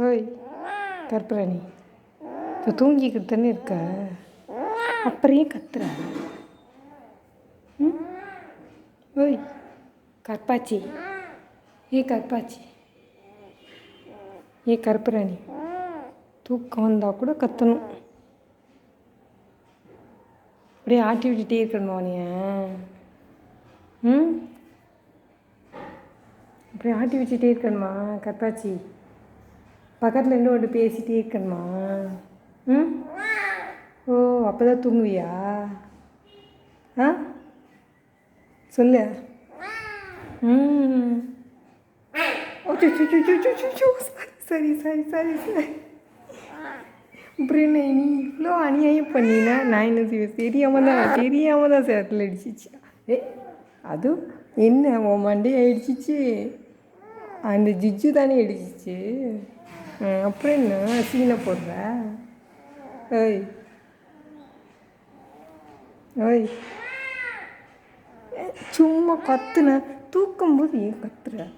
ஓய் கற்பூரணி இப்போ தூங்கிக்கிட்டு தானே இருக்க? அப்புறம் ஏன் கத்துற. ம்? ஓய் கற்பாச்சி. ஏ கற்பாச்சி. ஏ கற்பூரணி. தூக்கம் வந்தால் கூட கத்தணும். அப்படியே ஆட்டி விட்டுட்டே இருக்கணுமா நீ? ம்? அப்படியே ஆட்டி வச்சுட்டே இருக்கணுமா கற்பாச்சி? பக்கத்தில் இருந்து ஒன்று பேசிகிட்டே இருக்கணுமா? ம்? ஓ அப்போ தான் தூங்குவியா? ஆ? சொல்லு. ம். ஓ சு, சு, சு, சு, சு, சு, சு. சரி சரி சரி சரி. அப்புறம் என்ன நீ இவ்வளோ அநியாயம் பண்ணினா நான் என்ன செய்வேன்? தெரியாமல் தான் தெரியாமல் தான் சேரத்தில் அடிச்சிச்சு ஏ அதுவும் என்ன? உன் மண்டே அடிச்சிச்சு அந்த ஜிஜ்ஜு தானே அடிச்சிச்சு அப்புறம் என்ன? சீனை போடுற? ஏய். ஓய் ஏ, சும்மா கத்துன. தூக்கும்போது ஏன் கத்துற?